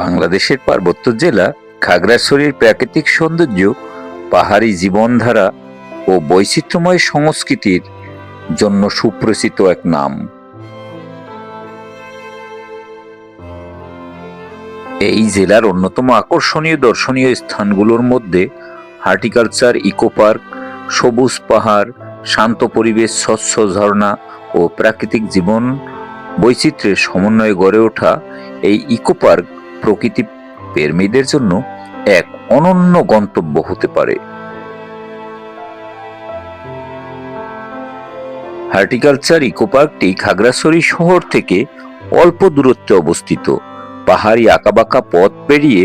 বাংলাদেশের পার্বত্য জেলা খাগড়াছড়ির প্রাকৃতিক সৌন্দর্য, পাহাড়ি জীবনধারা ও বৈচিত্র্যময় সংস্কৃতির জন্য সুপরিচিত এক নাম। এই জেলার অন্যতম আকর্ষণীয় দর্শনীয় স্থানগুলোর মধ্যে হার্টিকালচার ইকো পার্ক সবুজ পাহাড়, শান্ত পরিবেশ, স্বচ্ছ ঝর্ণা ও প্রাকৃতিক জীবন বৈচিত্র্যের সমন্বয়ে গড়ে ওঠা এই ইকো পার্ক প্রকৃতি প্রেমীদের জন্য এক অনন্য গন্তব্য হতে পারে। হার্টিকালচার ইকো পার্কটি খাগড়াছড়ি শহর থেকে অল্প দূরত্বে অবস্থিত। পাহাড়ি আঁকাবাঁকা পথ পেরিয়ে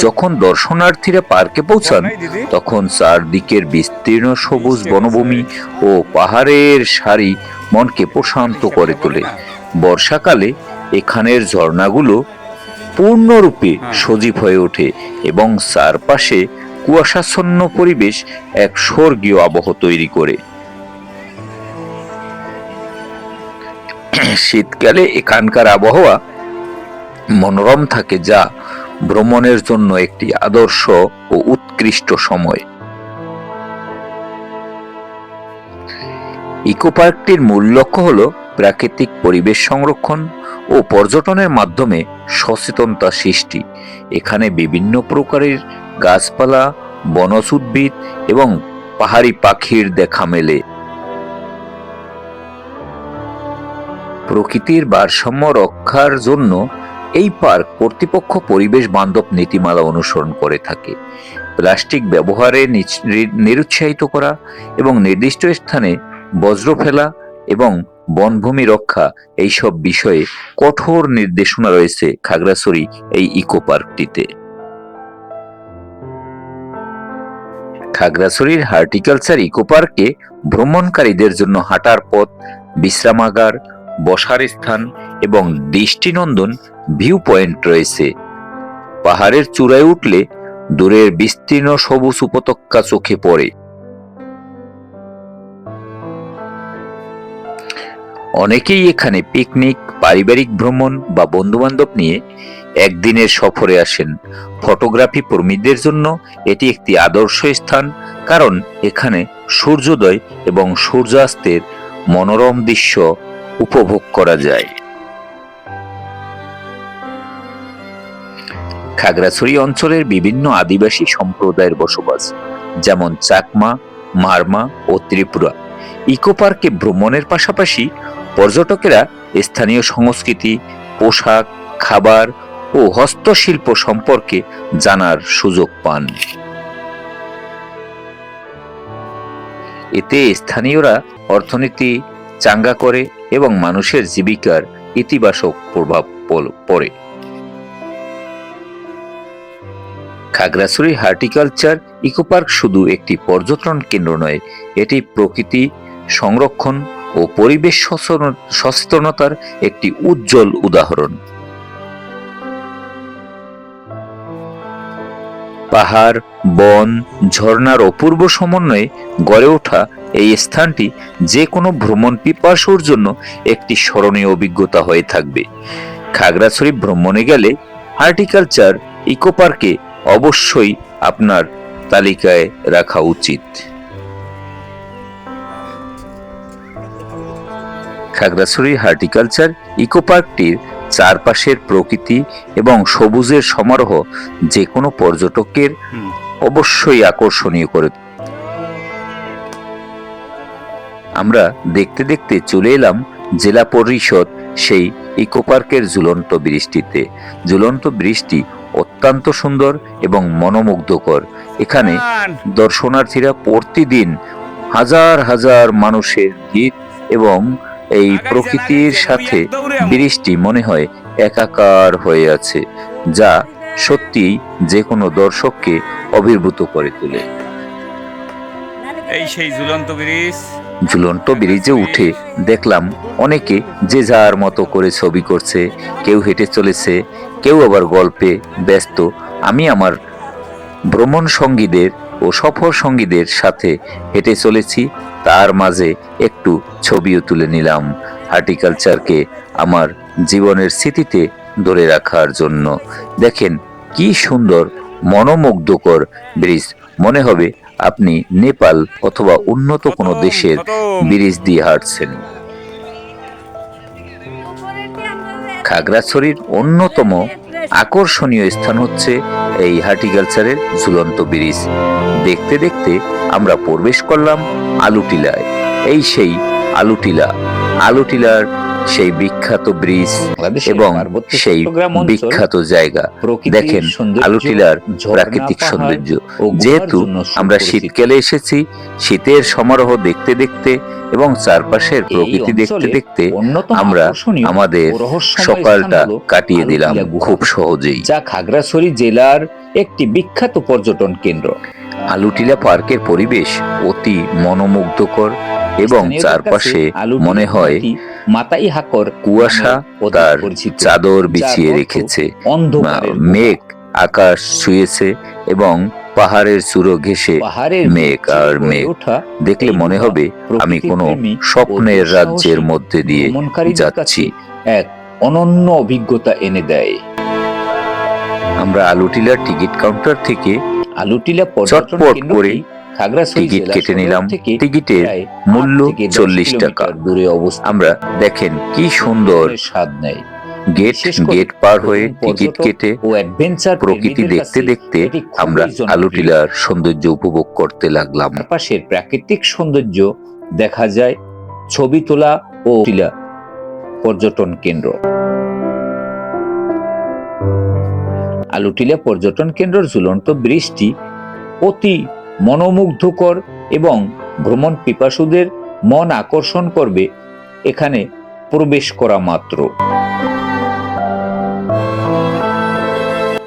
যখন দর্শনার্থীরা পার্কে পৌঁছান, তখন চারদিকের বিস্তীর্ণ সবুজ বনভূমি ও পাহাড়ের সারি মনকে প্রশান্ত করে তোলে। বর্ষাকালে এখানের ঝর্ণাগুলো পূর্ণরূপে সজীব হয়ে ওঠে এবং চারপাশে কুয়াশাচ্ছন্ন পরিবেশ এক স্বর্গীয় আবহ তৈরি করে। শীতকালে এখানকার আবহাওয়া মনোরম থাকে যা ভ্রমণের জন্য একটি আদর্শ ও উৎকৃষ্ট সময়। ইকো পার্কটির মূল লক্ষ্য হল প্রাকৃতিক পরিবেশ সংরক্ষণ ও পর্যটনের মাধ্যমে সচেতনতা সৃষ্টি। এখানে বিভিন্ন প্রকারের গাছপালা, বনজ উদ্ভিদ এবং পাহাড়ি পাখির দেখা মেলে। প্রকৃতির ভারসাম্য রক্ষার জন্য এই পার্ক কর্তৃপক্ষ পরিবেশ বান্ধব নীতিমালা অনুসরণ করে থাকে। প্লাস্টিক ব্যবহারে নিরুৎসাহিত করা এবং নির্দিষ্ট স্থানে বজ্র ফেলা এবং বনভূমি রক্ষা, এইসব বিষয়ে কঠোর নির্দেশনা রয়েছে খাগড়াছড়ি এই ইকো পার্কটিতে। খাগড়াছড়ির হার্টিকালচার ইকো পার্কে ভ্রমণকারীদের জন্য হাঁটার পথ, বিশ্রামাগার, বসার স্থান এবং দৃষ্টিনন্দন ভিউ পয়েন্ট রয়েছে। পাহাড়ের চূড়ায় উঠলে দূরের বিস্তীর্ণ সবুজ উপত্যকা চোখে পড়ে। অনেকেই এখানে পিকনিক, পারিবারিক ভ্রমণ বা বন্ধুবান্ধব নিয়ে একদিনের সফরে আসেন। ফটোগ্রাফি প্রেমীদের জন্য এটি একটি আদর্শ স্থান, কারণ এখানে সূর্যোদয় এবং সূর্যাস্তের মনোরম দৃশ্য উপভোগ করা যায়। খাগড়াছড়ি অঞ্চলের বিভিন্ন আদিবাসী সম্প্রদায়ের বসবাস, যেমন চাকমা, মারমা ও ত্রিপুরা। ইকো পার্কে ভ্রমণের পাশাপাশি পর্যটকেরা স্থানীয় সংস্কৃতি, পোশাক, খাবার ও হস্তশিল্প সম্পর্কে জানার সুযোগ পান। এতে স্থানীয়রা অর্থনীতি, চাঙ্গা করে এবং মানুষের জীবিকার ইতিবাচক প্রভাব পড়ে। খাগড়াছড়ি হার্টিকালচার ইকোপার্ক শুধু একটি পর্যটন কেন্দ্র নয়, এটি প্রকৃতি সংরক্ষণ ও পরিবেশ সচেতন- সচেতনতার একটি উজ্জ্বল উদাহরণ। পাহাড়, বন, ঝর্ণার অপূর্ব সমন্বয়ে গড়ে ওঠা এই স্থানটি যে কোনো ভ্রমণ পিপাসুর জন্য একটি স্মরণীয় অভিজ্ঞতা হয়ে থাকবে। খাগড়াছড়ি ভ্রমণে গেলে হার্টিকালচার ইকো পার্কে অবশ্যই আপনার তালিকায় রাখা উচিত। খাগড়াছড়ি হার্টিকালচার ইকো পার্কটির চারপাশের প্রকৃতি এবং সবুজের সমারোহ যে কোনো পর্যটকের অবশ্যই আকর্ষণীয় করে আমরা দেখতে দেখতে চলে এলাম জেলা পরিষদ সেই ইকো পার্কের ঝুলন্ত বৃষ্টিতে। ঝুলন্ত বৃষ্টি অত্যন্ত সুন্দর এবং মনোমুগ্ধকর। এখানে দর্শনার্থীরা প্রতিদিন হাজার হাজার মানুষের ভিড় এবং এই প্রকৃতির সাথে বৃষ্টি মনে হয় একাকার হয়ে আছে যা সত্যি যে কোনো দর্শককে অভিভূত করে তোলে। এই সেই ঝুলন্ত ব্রিজ। ঝুলন্ত ব্রিজে উঠে দেখলাম অনেকে যে যার মতো করে ছবি করছে কেউ হেঁটে চলেছে কেউ আবার গল্পে ব্যস্ত। আমি আমার ভ্রমণ সঙ্গীদের ও সফর সঙ্গীদের সাথে হেঁটে চলেছি তার মাঝে একটু ছবিও তুলে নিলাম হার্টিকালচারকে আমার জীবনের স্মৃতিতে ধরে রাখার জন্য। দেখেন কি সুন্দর মনোমুগ্ধকর ব্রিজ। মনে হবে আপনি নেপাল অথবা উন্নত কোনো দেশের ব্রিজ দিয়ে হাঁটছেন। খাগড়াছড়ির অন্যতম আকর্ষণীয় স্থান হচ্ছে এই হার্টিকালচারের ঝুলন্ত ব্রিজ। দেখতে দেখতে আমরা প্রবেশ করলাম আলুটিলায়। এই সেই আলুটিলা। আলুটিলার সেই বিখ্যাত ব্রিজ এবং সেই বিখ্যাত জায়গা। দেখেন আলুটিলার প্রাকৃতিক সৌন্দর্য। যেহেতু আমরা শীতকালে এসেছি শীতের সমারোহ দেখতে দেখতে এবং চারপাশের প্রকৃতি দেখতে দেখতে আমরা আমাদের সকালটা কাটিয়ে দিলাম খুব সহজেই। যা খাগড়াছড়ি জেলার একটি বিখ্যাত পর্যটন কেন্দ্র। আলুটিলা পার্কের পরিবেশ অতি মনোমুগ্ধকর এবং চারপাশে মনে হয় মাতাই হাকর কুয়াশা তার চাদর বিছিয়ে রেখেছে। মেঘ আকাশ ছুঁয়েছে এবং পাহাড়ের চূড়ো পাহাড়ের মেঘ আর মেঘ। দেখলে মনে হবে আমি কোনো স্বপ্নের রাজ্যের মধ্যে দিয়ে যাচ্ছি। এক অনন্য অভিজ্ঞতা এনে দেয়। আমরা আলুটিলার টিকিট কাউন্টার থেকে আলুটিলা চটপট করে টিকিট কেটে নিলাম। টিকিটের মূল্য চল্লিশ টাকা। দূরে অবস্থিত। আমরা দেখেন কি সুন্দর স্বাদ নেয় গেট গেট পার হয়ে টিকিট কেটে অ্যাডভেঞ্চার প্রকৃতি দেখতে দেখতে আমরা আলুটিলার সৌন্দর্য উপভোগ করতে লাগলাম। চারপাশের প্রাকৃতিক সৌন্দর্য দেখা যায়। ছবি তোলা ও টিলা পর্যটন কেন্দ্র। আলুটিলা পর্যটন কেন্দ্রের ঝুলন্ত ব্রিজটি অতি মনোমুগ্ধকর এবং ভ্রমণ পিপাসুদের মন আকর্ষণ করবে, এখানে প্রবেশ করা মাত্র।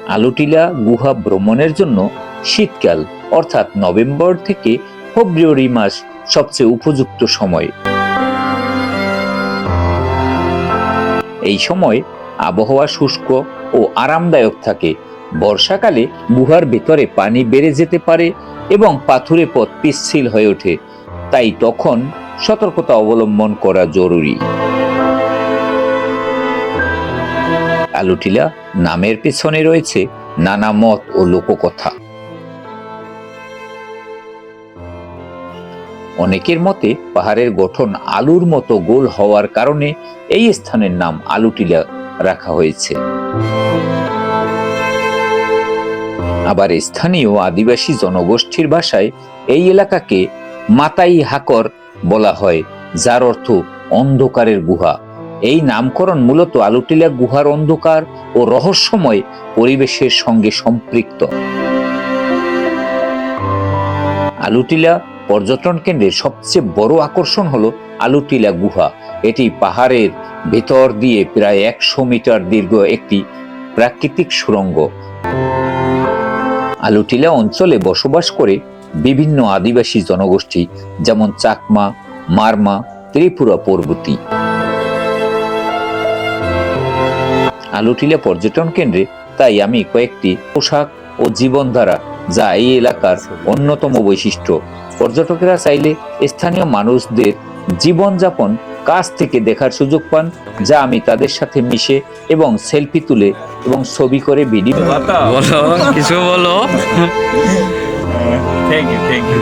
আলুটিলা গুহা ভ্রমণের জন্য শীতকাল, অর্থাৎ নভেম্বর থেকে ফেব্রুয়ারি মাস সবচেয়ে উপযুক্ত সময়। এই সময় আবহাওয়া শুষ্ক ও আরামদায়ক থাকে বর্ষাকালে গুহার ভেতরে পানি বেড়ে যেতে পারে এবং পাথুরে পথ পিচ্ছিল হয়ে ওঠে। তাই তখন সতর্কতা অবলম্বন করা জরুরি। আলুটিলা নামের পেছনে রয়েছে নানা মত ও লোককথা। অনেকের মতে পাহাড়ের গঠন আলুর মতো গোল হওয়ার কারণে এই স্থানের নাম আলুটিলা রাখা হয়েছে। আবার স্থানীয় আদিবাসী জনগোষ্ঠীর ভাষায় এই এলাকাকে মাতাই হাকর বলা হয়, যার অর্থ অন্ধকারের গুহা। এই নামকরণ মূলত আলুটিলা গুহার অন্ধকার ও রহস্যময় পরিবেশের সঙ্গে সম্পৃক্ত। আলুটিলা পর্যটন কেন্দ্রের সবচেয়ে বড় আকর্ষণ হলো আলুটিলা গুহা। এটি পাহাড়ের ভেতর দিয়ে প্রায় একশো মিটার দীর্ঘ একটি প্রাকৃতিক সুড়ঙ্গ আলুটিলা অঞ্চলে বসবাস করে বিভিন্ন আদিবাসী জনগোষ্ঠী, যেমন চাকমা, মারমা, ত্রিপুরা পর্বতী। আলুটিলা পর্যটন কেন্দ্রে তাই আমি কয়েকটি পোশাক ও জীবনধারা, যা এই এলাকার অন্যতম বৈশিষ্ট্য। পর্যটকেরা চাইলে স্থানীয় মানুষদের জীবনযাপন কাছ থেকে দেখার সুযোগ পান যা আমি তাদের সাথে মিশে এবং সেলফি তুলে এবং ছবি করে ভিডিও বলো কিছু বলো। থ্যাংক ইউ থ্যাংক ইউ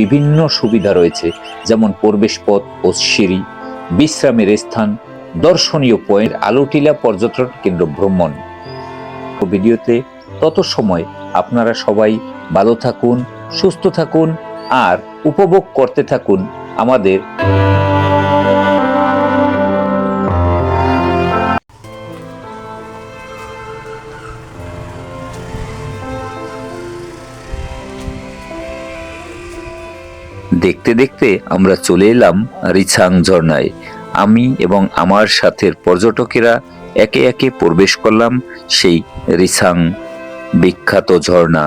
বিভিন্ন সুবিধা রয়েছে যেমন প্রবেশ পথ ও সিঁড়ি বিশ্রামের স্থান দর্শনীয় পয়েন্ট আলোটিলা পর্যটন কেন্দ্র ভ্রমণ। ভিডিওতে তত সময় আপনারা সবাই ভালো থাকুন সুস্থ থাকুন আর উপভোগ করতে থাকুন আমাদের। দেখতে দেখতে আমরা চলে এলাম রিছাং ঝর্ণায়। আমি এবং আমার সাথের পর্যটকেরা একে একে প্রবেশ করলাম সেই রিছাং বিখ্যাত ঝর্ণা।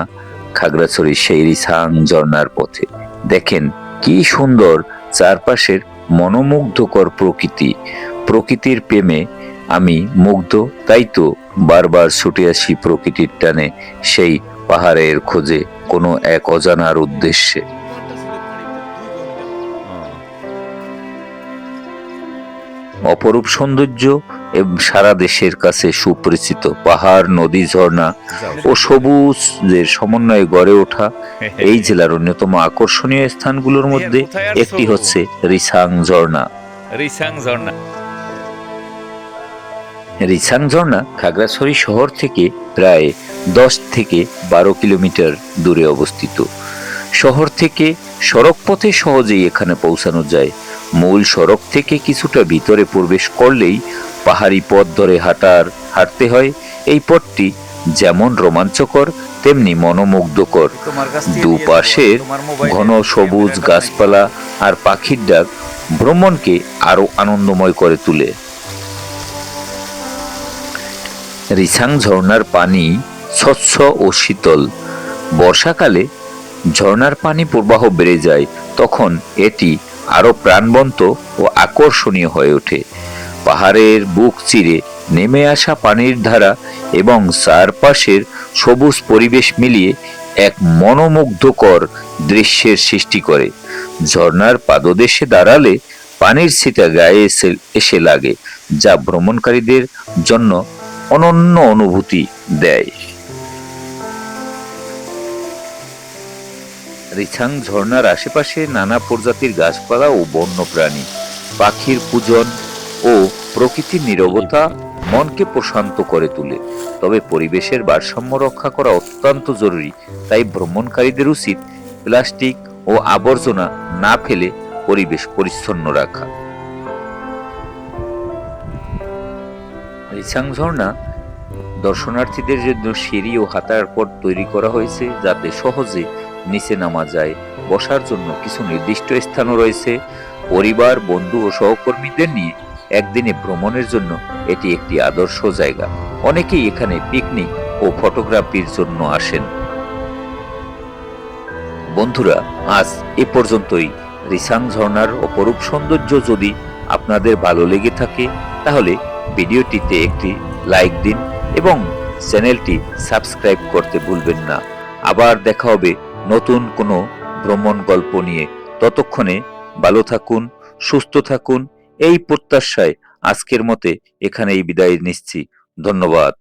খাগড়াছড়ির সেই রিছাং ঝর্ণার পথে। দেখেন, কি সুন্দর চারপাশের মনোমুগ্ধকর প্রকৃতি। প্রকৃতির প্রেমে আমি মুগ্ধ, তাই তো বারবার ছুটে আসি প্রকৃতির টানে সেই পাহাড়ের খোঁজে কোনো এক অজানার উদ্দেশ্যে। অপরূপ সৌন্দর্য এবং সারা দেশের কাছে সুপরিচিত পাহাড় নদী ঝর্ণা ও সবুজের সমন্বয়ে গড়ে ওঠা এই জেলার অন্যতম আকর্ষণীয় স্থানগুলোর মধ্যে একটি হচ্ছে রিসাং ঝর্ণা। রিসাং ঝর্ণা। রিসাং ঝর্ণা খাগড়াছড়ি শহর থেকে প্রায় দশ থেকে বারো কিলোমিটার দূরে অবস্থিত। শহর থেকে সড়ক পথে সহজেই এখানে পৌঁছানো যায়। মূল সড়ক থেকে কিছুটা ভিতরে প্রবেশ করলেই পাহাড়ি পথ ধরে হাঁটার হাঁটতে হয়। এই পথটি যেমন রোমাঞ্চকর তেমনি মনোমুগ্ধকর। দুপাশের ঘন সবুজ গাছপালা আর পাখির ডাক ভ্রমণকে আরও আনন্দময় করে তোলে। রিসাং ঝর্ণার পানি স্বচ্ছ ও শীতল। বর্ষাকালে ঝর্ণার পানি প্রবাহ বেড়ে যায় তখন এটি আরও প্রাণবন্ত ও আকর্ষণীয় হয়ে ওঠে। পাহাড়ের বুক চিরে নেমে আসা পানির ধারা এবং চারপাশের সবুজ পরিবেশ মিলিয়ে এক মনোমুগ্ধকর দৃশ্যের সৃষ্টি করে। ঝর্ণার পাদদেশে দাঁড়ালে পানির ছিটা গায়ে এসে এসে লাগে, যা ভ্রমণকারীদের জন্য অনন্য অনুভূতি দেয়। রিছাং ঝর্ণার আশেপাশে নানা প্রজাতির গাছপালা ও বন্যপ্রাণী, পাখির পূজন ও প্রকৃতির নীরবতা মনকে প্রশান্ত করে তোলে। তবে পরিবেশের ভারসাম্য রক্ষা করা অত্যন্ত জরুরি, তাই ভ্রমণকারীদের উচিত প্লাস্টিক ও আবর্জনা না ফেলে পরিবেশ পরিচ্ছন্ন রাখা। রিছাং ঝর্ণা দর্শনার্থীদের জন্য সিঁড়ি ও হাতার পথ তৈরি করা হয়েছে যাতে সহজে নিচে নামা যায়। বসার জন্য কিছু নির্দিষ্ট স্থানও রয়েছে। পরিবার, বন্ধু ও সহকর্মীদের নিয়ে একদিনে ভ্রমণের জন্য এটি একটি আদর্শ জায়গা। অনেকেই এখানে পিকনিক ও ফটোগ্রাফির জন্য আসেন। বন্ধুরা, আজ এ পর্যন্তই। রিসাং ঝর্ণার অপরূপ সৌন্দর্য যদি আপনাদের ভালো লেগে থাকে, তাহলে ভিডিওটিতে একটি লাইক দিন এবং চ্যানেলটি সাবস্ক্রাইব করতে ভুলবেন না। আবার দেখা হবে নতুন কোনো ভ্রমণ গল্প নিয়ে। ততক্ষণে ভালো থাকুন, সুস্থ থাকুন, এই প্রত্যাশায় আজকের মতে এখানেই বিদায় নিচ্ছি। ধন্যবাদ।